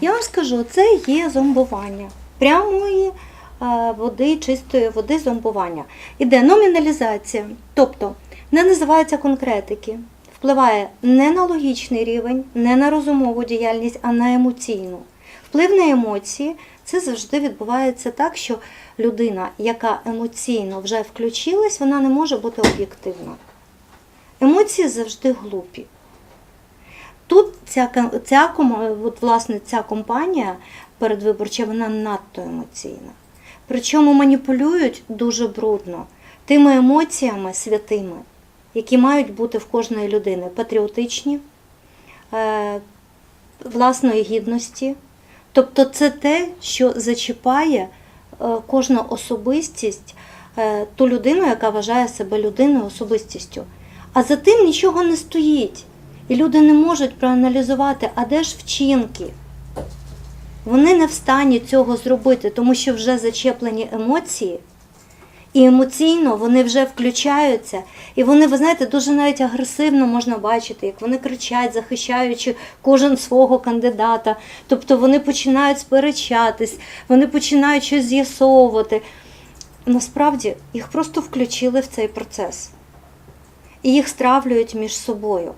Я вам скажу, це є зомбування прямої е, води, чистої води зомбування. Іде номіналізація, тобто не називаються конкретики, впливає не на логічний рівень, не на розумову діяльність, а на емоційну. Вплив на емоції це завжди відбувається так, що людина, яка емоційно вже включилась, вона не може бути об'єктивна. Емоції завжди глупі. Тут ця, ця, от, власне, ця компанія передвиборча, вона надто емоційна. Причому маніпулюють дуже брудно тими емоціями святими, які мають бути в кожної людини патріотичні, е, власної гідності. Тобто це те, що зачіпає е, кожну особистість, е, ту людину, яка вважає себе людиною особистістю. А за тим нічого не стоїть. І люди не можуть проаналізувати, а де ж вчинки. Вони не в стані цього зробити, тому що вже зачеплені емоції, і емоційно вони вже включаються. І вони, ви знаєте, дуже навіть агресивно можна бачити, як вони кричать, захищаючи кожен свого кандидата. Тобто вони починають сперечатись, вони починають щось з'ясовувати. Насправді їх просто включили в цей процес і їх стравлюють між собою.